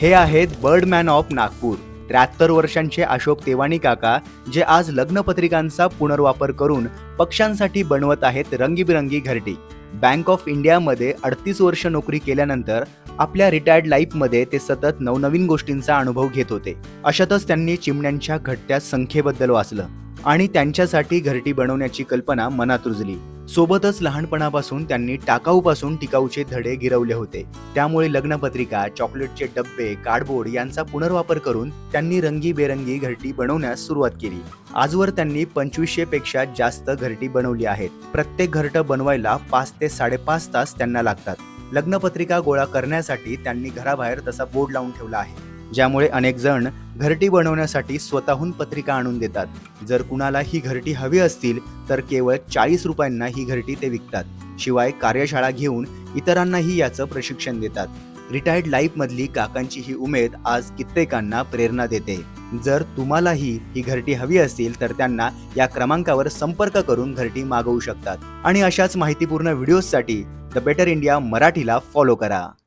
हे आहेत Birdman of Nagpur त्र्याहत्तर वर्षांचे अशोक तेवाणी काका जे आज लग्नपत्रिकांचा पुनर्वापर करून पक्ष्यांसाठी बनवत आहेत रंगीबिरंगी घरटी. बँक ऑफ इंडियामध्ये अडतीस वर्ष नोकरी केल्यानंतर आपल्या रिटायर्ड लाईफमध्ये ते सतत नवनवीन गोष्टींचा अनुभव घेत होते. अशातच त्यांनी चिमण्यांच्या घटत्या संख्येबद्दल वाचलं आणि त्यांच्यासाठी घरटी बनवण्याची कल्पना मनात रुजली. सोबतच लहानपणापासून त्यांनी टाकाऊपासून टिकाऊचे धडे गिरवले होते. त्यामुळे लग्नपत्रिका चॉकलेटचे डब्बे कार्डबोर्ड यांचा पुनर्वापर करून त्यांनी रंगीबेरंगी घरटी बनवण्यास सुरुवात केली. आजवर त्यांनी पंचवीसशे पेक्षा जास्त घरटी बनवली आहेत. प्रत्येक घरटं बनवायला पाच ते साडेपाच तास त्यांना लागतात. लग्नपत्रिका गोळा करण्यासाठी त्यांनी घराबाहेर तसा बोर्ड लावून ठेवला आहे. ज्यामुळे अनेक जण घरटी बनवण्यासाठी स्वतःहून पत्रिका आणून देतात. जर कुणाला ही घरटी हवी असतील तर केवळ चाळीस रुपयांना ही घरटी ते विकतात. शिवाय कार्यशाळा घेऊन इतरांनाही याचं प्रशिक्षण देतात. रिटायर्ड लाईफमधली काकांची ही उमेद आज कित्येकांना प्रेरणा देते. जर तुम्हालाही ही घरटी हवी असतील तर त्यांना या क्रमांकावर संपर्क करून घरटी मागवू शकतात. आणि अशाच माहितीपूर्ण व्हिडिओजसाठी द बेटर इंडिया मराठीला फॉलो करा.